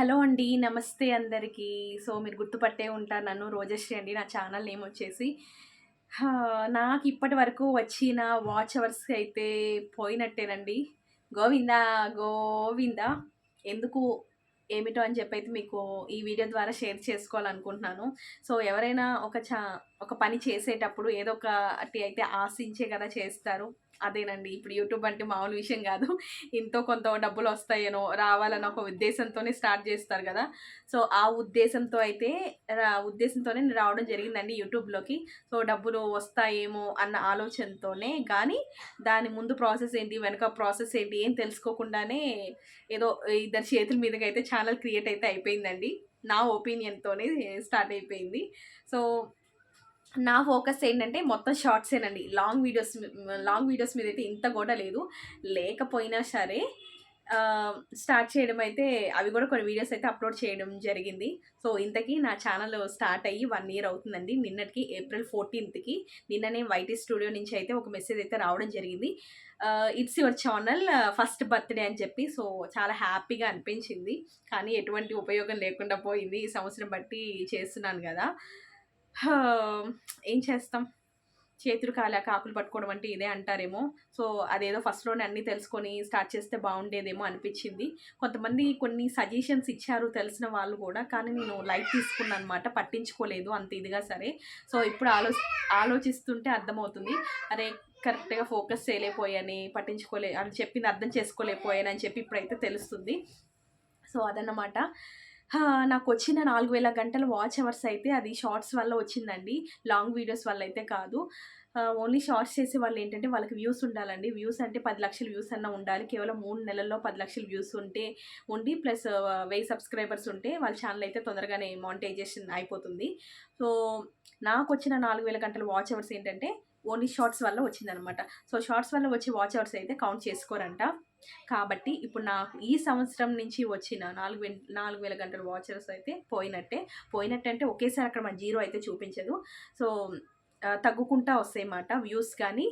Hello అండి నమస్తే అందరికీ. సో మీరు గుర్తుపట్టే ఉంటారు నన్ను రోజశ్రీ అండి నా ఛానల్ నేమ్ వచ్చేసి. నాకు ఇప్పటి వరకు వచ్చిన వాచ్ అవర్స్ అయితే పోయినట్టేనండి. గోవిందా గోవిందా ఎందుకు ఏమిటో అని చెప్పి అయితే మీకు ఈ వీడియో ద్వారా షేర్ చేసుకోవాలనుకుంటున్నాను. సో ఎవరైనా ఒక చా ఒక పని చేసేటప్పుడు ఏదో ఒకటి అయితే ఆశించే కదా చేస్తారు. అదేనండి. ఇప్పుడు యూట్యూబ్ అంటే మామూలు విషయం కాదు. ఎంతో కొంత డబ్బులు వస్తాయేనో రావాలని ఒక ఉద్దేశంతోనే స్టార్ట్ చేస్తారు కదా. సో ఆ ఉద్దేశంతో అయితే రా- ఉద్దేశంతోనే రావడం జరిగిందండి యూట్యూబ్లోకి. సో డబ్బులు వస్తాయేమో అన్న ఆలోచనతోనే కానీ దాని ముందు ప్రాసెస్ ఏంటి వెనక ప్రాసెస్ ఏంటి ఏం తెలుసుకోకుండానే ఏదో ఇద్దరు చేతుల మీదకి అయితే ఛానల్ క్రియేట్ అయితే అయిపోయిందండి. నా ఒపీనియన్తోనే స్టార్ట్ అయిపోయింది. సో నా ఫోకస్ ఏంటంటే మొత్తం షార్ట్సేనండి లాంగ్ వీడియోస్ లాంగ్ వీడియోస్ మీద అయితే ఇంత కూడా లేదు. లేకపోయినా సరే స్టార్ట్ చేయడం అయితే అవి కూడా కొన్ని వీడియోస్ అయితే అప్లోడ్ చేయడం జరిగింది. సో ఇంతకీ నా ఛానల్ స్టార్ట్ అయ్యి వన్ ఇయర్ అవుతుందండి. నిన్నటికి ఏప్రిల్ ఫోర్టీన్త్కి నిన్ననే వైటీ స్టూడియో నుంచి అయితే ఒక మెసేజ్ అయితే రావడం జరిగింది. It's your channel first birthday అని చెప్పి సో చాలా హ్యాపీగా అనిపించింది. కానీ ఎటువంటి ఉపయోగం లేకుండా పోయింది. ఈ సంవత్సరం బట్టి చేస్తున్నాను కదా. ఏం చేస్తాం? చేతులు కాలేక కాకులు పట్టుకోవడం అంటే ఇదే అంటారేమో. సో అదేదో ఫస్ట్లోనే అన్నీ తెలుసుకొని స్టార్ట్ చేస్తే బాగుండేదేమో అనిపించింది. కొంతమంది కొన్ని సజెషన్స్ ఇచ్చారు తెలిసిన వాళ్ళు కూడా కానీ నేను లైట్ తీసుకున్నాను అనమాట పట్టించుకోలేదు అంత ఇదిగా సరే. సో ఇప్పుడు ఆలో ఆలోచిస్తుంటే అర్థమవుతుంది. అరే కరెక్ట్గా ఫోకస్ చేయలేకపోయాని పట్టించుకోలే అని చెప్పింది అర్థం చేసుకోలేకపోయాను అని చెప్పి ఇప్పుడైతే తెలుస్తుంది. సో అదన్నమాట. నాకు వచ్చిన నాలుగు వేల గంటల వాచ్ అవర్స్ అయితే అది షార్ట్స్ వల్ల వచ్చిందండి. లాంగ్ వీడియోస్ వల్ల అయితే కాదు. ఓన్లీ షార్ట్స్ చేసే వాళ్ళు ఏంటంటే వాళ్ళకి వ్యూస్ ఉండాలండి. వ్యూస్ అంటే పది లక్షల వ్యూస్ అన్న ఉండాలి. కేవలం మూడు నెలల్లో పది లక్షల వ్యూస్ ఉంటే ఉండి ప్లస్ వెయ్యి సబ్స్క్రైబర్స్ ఉంటే వాళ్ళ ఛానల్ అయితే తొందరగానే మానిటైజేషన్ అయిపోతుంది. సో నాకు వచ్చిన నాలుగు వేల గంటల వాచ్ అవర్స్ ఏంటంటే ఓన్లీ షార్ట్స్ వల్ల వచ్చిందనమాట సో షార్ట్స్ వల్ల వచ్చే వాచ్ అవర్స్ అయితే కౌంట్ చేసుకోరంట. కాబట్టి ఇప్పుడు నాకు ఈ సంవత్సరం నుంచి వచ్చిన నాలుగు నాలుగు వేల గంటల వాచర్స్ అయితే పోయినట్టే. పోయినట్టంటే ఒకేసారి అక్కడ మన జీరో అయితే చూపించదు. సో తగ్గుకుంటా వస్తాయన్నమాట వ్యూస్ కానీ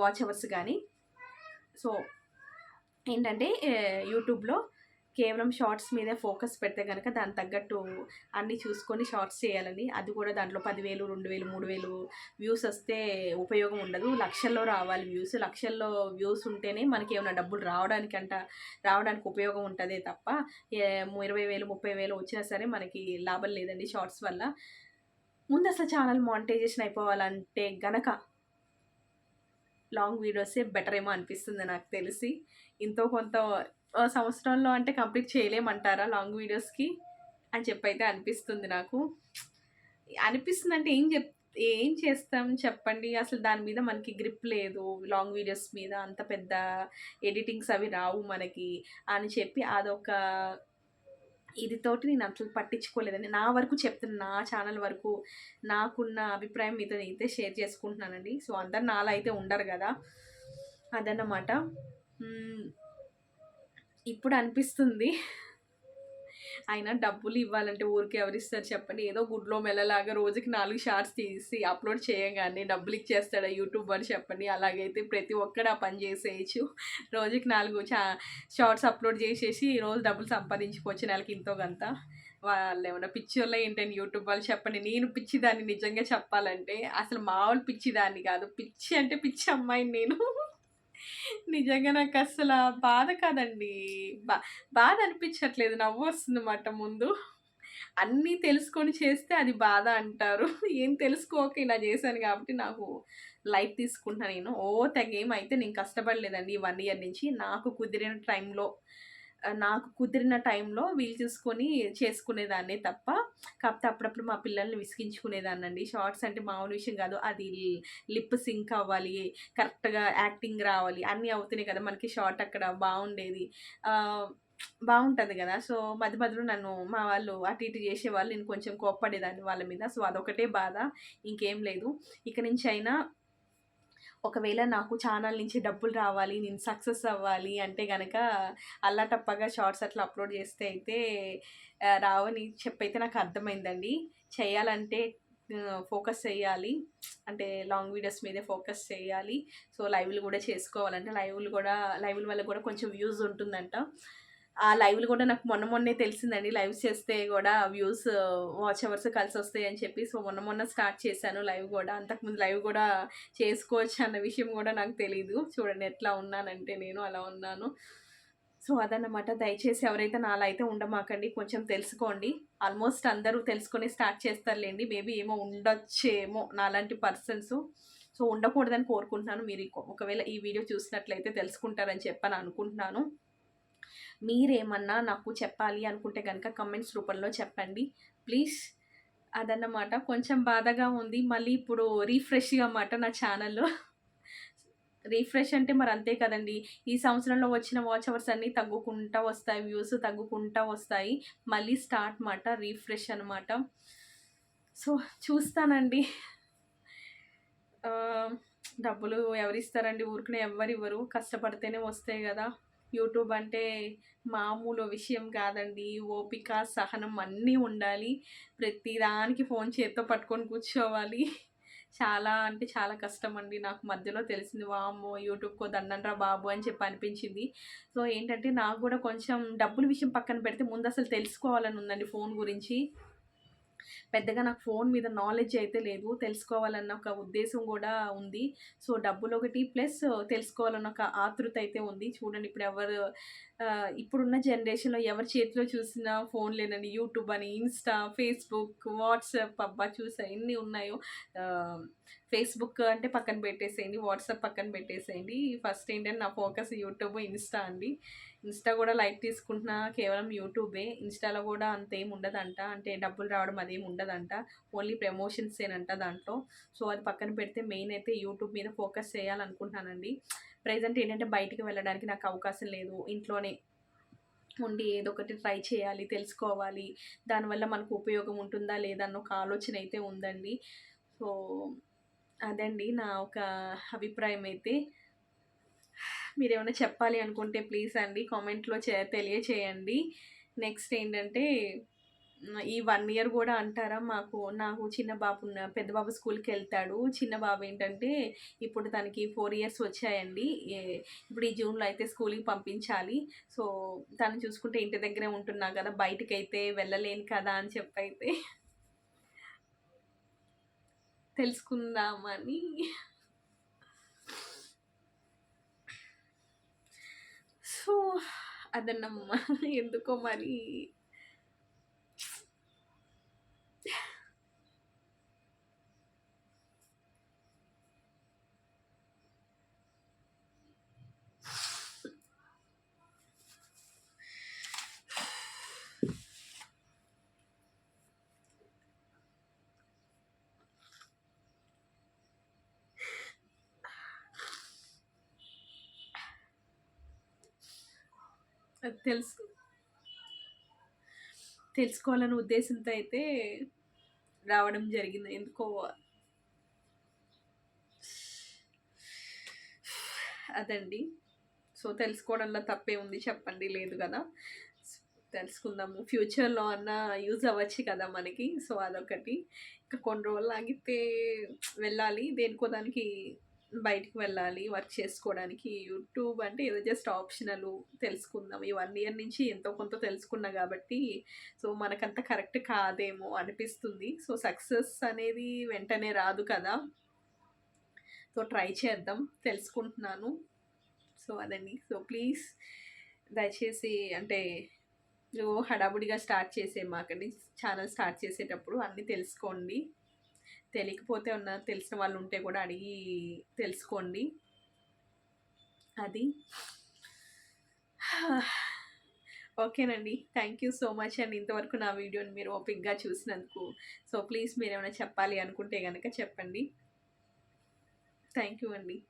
వాచ్ అవర్స్ కానీ. సో ఏంటంటే యూట్యూబ్లో కేవలం షార్ట్స్ మీదే ఫోకస్ పెడితే కనుక దానికి తగ్గట్టు అన్నీ చూసుకొని షార్ట్స్ చేయాలని. అది కూడా దాంట్లో పదివేలు రెండు వేలు మూడు వేలు వ్యూస్ వస్తే ఉపయోగం ఉండదు. లక్షల్లో రావాలి వ్యూస్. లక్షల్లో వ్యూస్ ఉంటేనే మనకి ఏమైనా డబ్బులు రావడానికి అంట రావడానికి ఉపయోగం ఉంటుందే తప్ప ఏ- ఇరవై వేలు ముప్పై వేలు వచ్చినా సరే మనకి లాభం లేదండి షార్ట్స్ వల్ల. ముందు అసలు ఛానల్ మానిటైజేషన్ అయిపోవాలంటే గనక లాంగ్ వీడియోసే బెటర్ ఏమో అనిపిస్తుంది నాకు తెలిసి. ఇంతో కొంత సంవత్సరంలో అంటే కంప్లీట్ చేయలేమంటారా లాంగ్ వీడియోస్కి? అని చెప్పి అయితే అనిపిస్తుంది నాకు. అనిపిస్తుంది అంటే ఏం చెప్ ఏం చేస్తాం చెప్పండి. అసలు దాని మీద మనకి గ్రిప్ లేదు. లాంగ్ వీడియోస్ మీద అంత పెద్ద ఎడిటింగ్స్ అవి రావు మనకి అని చెప్పి అదొక ఇది తోటి నేను అసలు పట్టించుకోలేదని నా వరకు చెప్తున్నా నా ఛానల్ వరకు నాకున్న అభిప్రాయం మీతో అయితే షేర్ చేసుకుంటున్నానండి. సో అందరు నాలో అయితే ఉండరు కదా. అదన్నమాట. ఇప్పుడు అనిపిస్తుంది. అయినా డబ్బులు ఇవ్వాలంటే ఊరికి ఎవరిస్తారు చెప్పండి. ఏదో గుడ్లో మెల్లలాగా రోజుకి నాలుగు షార్ట్స్ తీసి అప్లోడ్ చేయగానే డబ్బులు ఇచ్చేస్తాడా యూట్యూబ్ అని చెప్పండి. అలాగైతే ప్రతి ఒక్కడు ఆ పని చేసేయచ్చు. రోజుకి నాలుగు చా షార్ట్స్ అప్లోడ్ చేసేసి రోజు డబ్బులు సంపాదించుకోవచ్చు నెలకి ఇంతో గంత. వాళ్ళు ఏమన్నా పిచ్చి వాళ్ళ ఏంటండి యూట్యూబ్ వాళ్ళు చెప్పండి. నేను పిచ్చిదాన్ని నిజంగా చెప్పాలంటే అసలు మామూలు పిచ్చిదాన్ని కాదు. పిచ్చి అంటే పిచ్చి అమ్మాయిని నేను. నిజంగా నాకు అసలు బాధ కాదండి. బా బాధ అనిపించట్లేదు. నవ్వు వస్తుంది ముందు. అన్నీ తెలుసుకొని చేస్తే అది బాధ అంటారు. ఏం తెలుసుకోక ఇలా చేశాను కాబట్టి నాకు లైట్ తీసుకుంటున్నాను నేను. ఓ తెగేం అయితే నేను కష్టపడలేదండి వన్ ఇయర్ నుంచి. నాకు కుదిరిన టైంలో నాకు కుదిరిన టైంలో వీలు చూసుకొని చేసుకునేదాన్ని తప్ప కాకపోతే అప్పుడప్పుడు మా పిల్లల్ని విసిగించుకునేదాన్ని అండి షార్ట్స్ అంటే మామూలు విషయం కాదు అది లిప్ సింక్ అవ్వాలి కరెక్ట్గా యాక్టింగ్ రావాలి అన్నీ అవుతున్నాయి కదా మనకి షార్ట్ అక్కడ బాగుండేది. బాగుంటుంది కదా. సో మధ్య మధ్యలో నన్ను మా వాళ్ళు అటు ఇటు చేసేవాళ్ళు నేను కొంచెం కోప్పడేదాన్ని వాళ్ళ మీద. సో అదొకటే బాధ ఇంకేం లేదు. ఇక నుంచి అయినా ఒకవేళ నాకు ఛానల్ నుంచి డబ్బులు రావాలి నేను సక్సెస్ అవ్వాలి అంటే కనుక అల్లాటప్పగా షార్ట్స్ అట్లా అప్లోడ్ చేస్తే అయితే రావని చెప్పైతే నాకు అర్థమైందండి. చేయాలంటే ఫోకస్ చేయాలి. అంటే లాంగ్ వీడియోస్ మీదే ఫోకస్ చేయాలి. సో లైవ్లు కూడా చేసుకోవాలంటే లైవ్లు కూడా లైవ్ల వల్ల కూడా కొంచెం వ్యూస్ ఉంటుందంట. ఆ లైవ్లు కూడా నాకు మొన్న మొన్నే తెలిసిందండి. లైవ్ చేస్తే కూడా వ్యూస్ వాచ్ అవర్స్ కలిసి వస్తాయి అని చెప్పి. సో మొన్న మొన్న స్టార్ట్ చేశాను లైవ్ కూడా. అంతకుముందు లైవ్ కూడా చేసుకోవచ్చు అన్న విషయం కూడా నాకు తెలియదు చూడండి ఎట్లా ఉన్నానంటే నేను అలా ఉన్నాను. సో అదన్నమాట. దయచేసి ఎవరైతే నాలా అయితే ఉండమాకండి కొంచెం తెలుసుకోండి. ఆల్మోస్ట్ అందరూ తెలుసుకొని స్టార్ట్ చేస్తారులేండి. మేబీ ఏమో ఉండొచ్చేమో నాలాంటి పర్సన్స్. సో ఉండకూడదని కోరుకుంటున్నాను. మీరు ఒకవేళ ఈ వీడియో చూసినట్లయితే తెలుసుకుంటారని చెప్పని అనుకుంటున్నాను. మీరేమన్నా నాకు చెప్పాలి అనుకుంటే కనుక కమెంట్స్ రూపంలో చెప్పండి. ప్లీజ్ అదన్నమాట. కొంచెం బాధగా ఉంది. మళ్ళీ ఇప్పుడు రీఫ్రెష్గా అన్నమాట నా ఛానల్లో రీఫ్రెష్ అంటే మరి అంతే కదండి. ఈ సంవత్సరంలో వచ్చిన వాచ్ అవర్స్ అన్నీ తగ్గుకుంటా వస్తాయి. వ్యూస్ తగ్గుకుంటా వస్తాయి. మళ్ళీ స్టార్ట్ మాట రీఫ్రెష్ అనమాట సో చూస్తానండి. డబ్బులు ఎవరిస్తారండి? ఊరికనే ఎవరు ఇవ్వరు. కష్టపడితేనే వస్తాయి కదా. యూట్యూబ్ అంటే మామూలు విషయం కాదండి. ఓపిక సహనం అన్నీ ఉండాలి. ప్రతిదానికి ఫోన్ చేత్తో పట్టుకొని కూర్చోవాలి. చాలా అంటే చాలా కష్టం అండి. నాకు మధ్యలో తెలిసింది వామ్మో యూట్యూబ్కో దండంరా బాబు అని చెప్పి అనిపించింది. సో ఏంటంటే నాకు కూడా కొంచెం డబ్బుల విషయం పక్కన పెడితే ముందు అసలు తెలుసుకోవాలని ఉందండి ఫోన్ గురించి. పెద్దగా నాకు ఫోన్ మీద నాలెడ్జ్ అయితే లేదు. తెలుసుకోవాలన్న ఒక ఉద్దేశం కూడా ఉంది. సో డబ్బులు ఒకటి ప్లస్ తెలుసుకోవాలన్న ఒక ఆతృత అయితే ఉంది. చూడండి ఇప్పుడు ఎవరు ఇప్పుడున్న జనరేషన్లో ఎవరి చేతిలో చూసినా ఫోన్ లేనండి యూట్యూబ్ అని ఇన్స్టా ఫేస్బుక్ వాట్సాప్ అబ్బా చూసా ఎన్ని ఉన్నాయో. ఫేస్బుక్ అంటే పక్కన పెట్టేసేయండి వాట్సాప్ పక్కన పెట్టేసేయండి. ఫస్ట్ ఏంటంటే నా ఫోకస్ యూట్యూబ్ ఇన్స్టా అండి. ఇన్స్టా కూడా లైక్ తీసుకుంటున్నా కేవలం యూట్యూబే. ఇన్స్టాలో కూడా అంతేం ఉండదంట. అంటే డబ్బులు రావడం అదేం ఉండదంట. ఓన్లీ ప్రమోషన్స్ ఏనంట దాంట్లో. సో అది పక్కన పెడితే మెయిన్ అయితే యూట్యూబ్ మీద ఫోకస్ చేయాలనుకుంటున్నానండి. ప్రజెంట్ ఏంటంటే బయటికి వెళ్ళడానికి నాకు అవకాశం లేదు. ఇంట్లోనే ఉండి ఏదో ఒకటి ట్రై చేయాలి తెలుసుకోవాలి. దానివల్ల మనకు ఉపయోగం ఉంటుందా లేదా అన్న ఒక ఆలోచన అయితే ఉందండి. సో అదండి నా ఒక అభిప్రాయం అయితే. మీరు ఏమైనా చెప్పాలి అనుకుంటే ప్లీజ్ అండి. కామెంట్లో చే తెలియచేయండి. నెక్స్ట్ ఏంటంటే ఈ వన్ ఇయర్ కూడా అంటారా మాకు నాకు చిన్న బాబు పెద్ద బాబు స్కూల్కి వెళ్తాడు. చిన్న బాబు ఏంటంటే ఇప్పుడు తనకి ఫోర్ ఇయర్స్ వచ్చాయండి. ఇప్పుడు ఈ జూన్లో అయితే స్కూల్కి పంపించాలి. సో తను చూసుకుంటే ఇంటి దగ్గరే ఉంటున్నా కదా బయటకు అయితే వెళ్ళలేను కదా అని చెప్పైతే తెలుసుకుందామని. అదన్నమ్మా ఎందుకో మరి అది తెలుసు తెలుసుకోవాలనే ఉద్దేశంతో అయితే రావడం జరిగింది. ఎందుకో అదండి. సో తెలుసుకోవడంలో తప్పే ఉంది చెప్పండి. లేదు కదా. తెలుసుకుందాము. ఫ్యూచర్లో అన్న యూజ్ అవ్వచ్చు కదా మనకి. సో అదొకటి. ఇంకా కొన్ని రోజులు ఆగితే వెళ్ళాలి. దేనికో దానికి బయటికి వెళ్ళాలి వర్క్ చేసుకోవడానికి. యూట్యూబ్ అంటే ఏదో జస్ట్ ఆప్షనల్ తెలుసుకుందాం. ఈ వన్ ఇయర్ నుంచి ఎంతో కొంత తెలుసుకున్నా కాబట్టి సో మనకంత కరెక్ట్ కాదేమో అనిపిస్తుంది. సో సక్సెస్ అనేది వెంటనే రాదు కదా. సో ట్రై చేద్దాం తెలుసుకుంటున్నాను. సో అదండి. సో ప్లీజ్ దయచేసి అంటే హడాబుడిగా స్టార్ట్ చేసే మాకండి ఛానల్ స్టార్ట్ చేసేటప్పుడు అన్నీ తెలుసుకోండి. తెలియకపోతే ఉన్న తెలిసిన వాళ్ళు ఉంటే కూడా అడిగి తెలుసుకోండి. అది. ఓకేనండి. థ్యాంక్ యూ సో మచ్ అండి. ఇంతవరకు నా వీడియోని మీరు ఓపిక్గా చూసినందుకు. సో ప్లీజ్ మీరు ఏమైనా చెప్పాలి అనుకుంటే కనుక చెప్పండి. థ్యాంక్ యూ అండి.